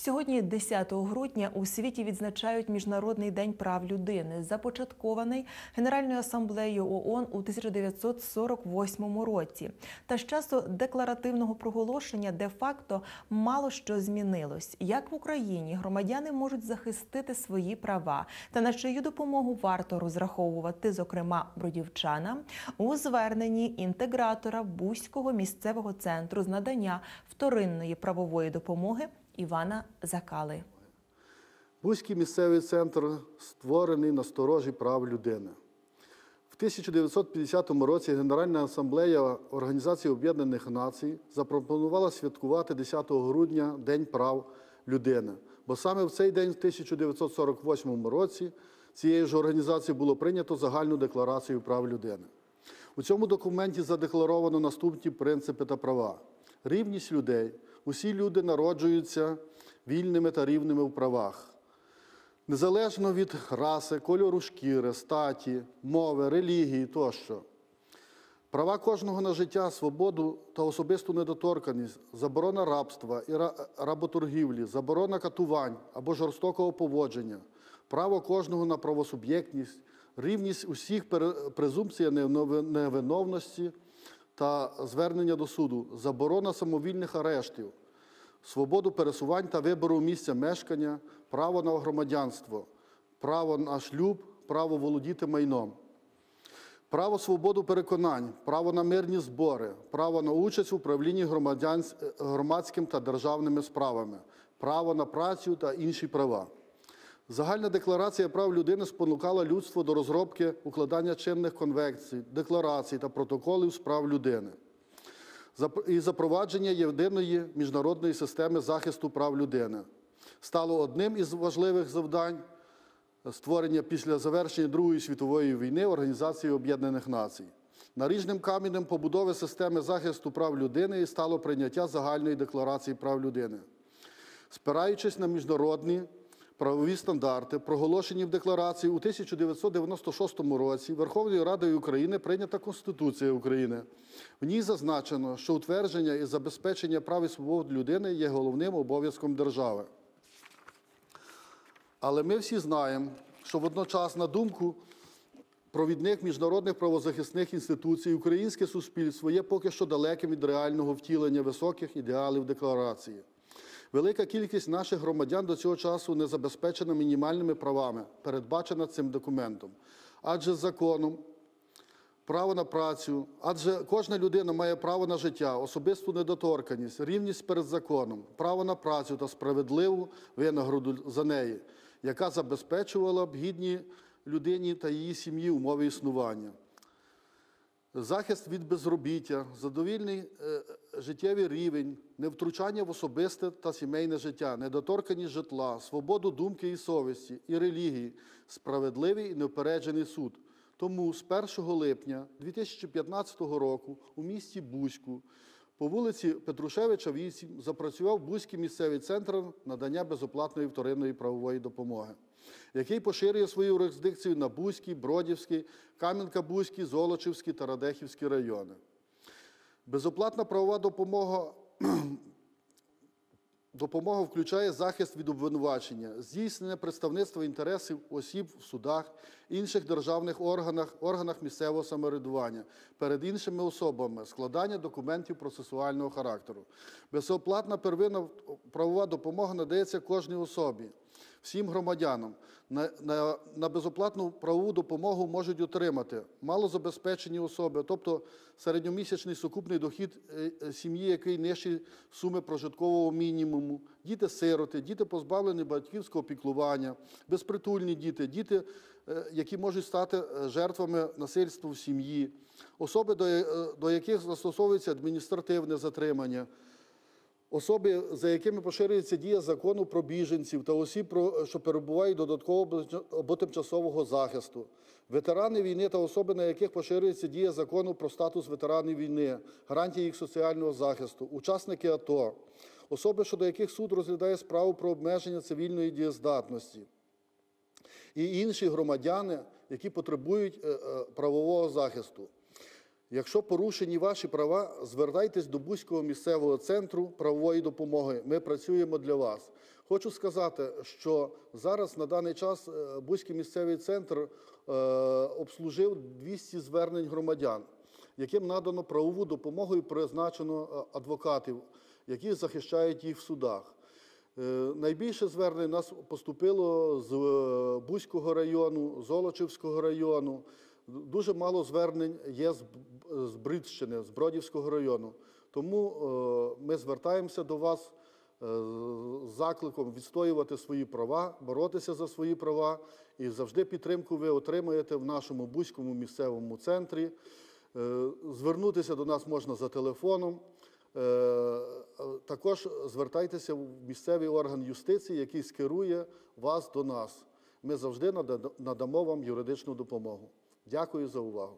Сьогодні, 10 грудня, у світі відзначають Міжнародний день прав людини, започаткований Генеральною асамблеєю ООН у 1948 році. Та з часу декларативного проголошення де-факто мало що змінилось. Як в Україні громадяни можуть захистити свої права, та на чию допомогу варто розраховувати, зокрема бродівчанам, у зверненні інтегратора Бузького місцевого центру з надання вторинної правової допомоги. Івана Закали. Бузький місцевий центр створений на сторожі прав людини. В 1950 році Генеральна асамблея Організації Об'єднаних Націй запропонувала святкувати 10 грудня День прав людини. Бо саме в цей день, в 1948 році, цією ж організацією було прийнято загальну декларацію прав людини. У цьому документі задекларовано наступні принципи та права: рівність людей. Усі люди народжуються вільними та рівними в правах. Незалежно від раси, кольору шкіри, статі, мови, релігії тощо. Права кожного на життя, свободу та особисту недоторканість, заборона рабства і работоргівлі, заборона катувань або жорстокого поводження, право кожного на правосуб'єктність, рівність усіх презумпція невиновності та звернення до суду, заборона самовільних арештів, свободу пересувань та вибору місця мешкання, право на громадянство, право на шлюб, право володіти майном, право свободу переконань, право на мирні збори, право на участь в управлінні громадським та державними справами, право на працю та інші права. Загальна декларація прав людини спонукала людство до розробки укладання чинних конвенцій, декларацій та протоколів з прав людини і запровадження єдиної міжнародної системи захисту прав людини стало одним із важливих завдань створення після завершення Другої світової війни Організації Об'єднаних Націй. Наріжним каменем побудови системи захисту прав людини стало прийняття загальної декларації прав людини, спираючись на міжнародні правові стандарти, проголошені в декларації у 1996 році Верховною Радою України прийнята Конституція України. В ній зазначено, що утвердження і забезпечення прав і свобод людини є головним обов'язком держави. Але ми всі знаємо, що водночас, на думку провідних міжнародних правозахисних інституцій, українське суспільство є поки що далеким від реального втілення високих ідеалів декларації. Велика кількість наших громадян до цього часу не забезпечена мінімальними правами, передбачена цим документом. Адже законом, право на працю, адже кожна людина має право на життя, особисту недоторканість, рівність перед законом, право на працю та справедливу винагороду за неї, яка забезпечувала б гідні людині та її сім'ї умови існування захист від безробіття, задовільний е, життєвий рівень, невтручання в особисте та сімейне життя, недоторканість житла, свободу думки і совісті і релігії, справедливий і неупереджений суд. Тому з 1 липня 2015 року у місті Бузьку по вулиці Петрушевича, 8 запрацював Бузький місцевий центр надання безоплатної вторинної правової допомоги який поширює свою юрисдикцію на Бузький, Бродівський, Кам'янка-Бузький, Золочівський та Радехівський райони. Безоплатна правова допомога Допомога включає захист від обвинувачення, здійснення представництва інтересів осіб в судах, інших державних органах, органах місцевого самоврядування перед іншими особами, складання документів процесуального характеру. Безоплатна первинна правова допомога надається кожній особі, всім громадянам. На, на, на безоплатну правову допомогу можуть отримати малозабезпечені особи, тобто середньомісячний сукупний дохід е, е, сім'ї, який нижчий суми прожиткового мінімуму, діти-сироти, діти позбавлені батьківського піклування, безпритульні діти, діти, е, які можуть стати жертвами насильства в сім'ї, особи, до яких застосовується адміністративне затримання. Особи, за якими поширюється дія закону про біженців та осіб, що перебувають додатково або тимчасового захисту, ветерани війни та особи, на яких поширюється дія закону про статус ветеранів війни, гарантії їх соціального захисту, учасники АТО, особи, щодо яких суд розглядає справу про обмеження цивільної дієздатності, і інші громадяни, які потребують е, е, правового захисту. Якщо порушені ваші права, звертайтесь до Бузького місцевого центру правової допомоги. Ми працюємо для вас. Хочу сказати, що зараз на даний час е, Бузький місцевий центр е, обслужив 200 звернень громадян, яким надано правову допомогу і призначено е, адвокатів, які захищають їх в судах. Найбільше звернень нас поступило з Бузького району, Золочівського району. Дуже мало звернень є з з Брідщини, з Бродівського району. Тому е, ми звертаємося до вас е, з закликом відстоювати свої права, боротися за свої права. І завжди підтримку ви отримаєте в нашому Бузькому місцевому центрі. Е, Звернутися до нас можна за телефоном. Також звертайтеся в місцевий орган юстиції, який скерує вас до нас. Ми завжди надамо вам юридичну допомогу. Дякую за увагу.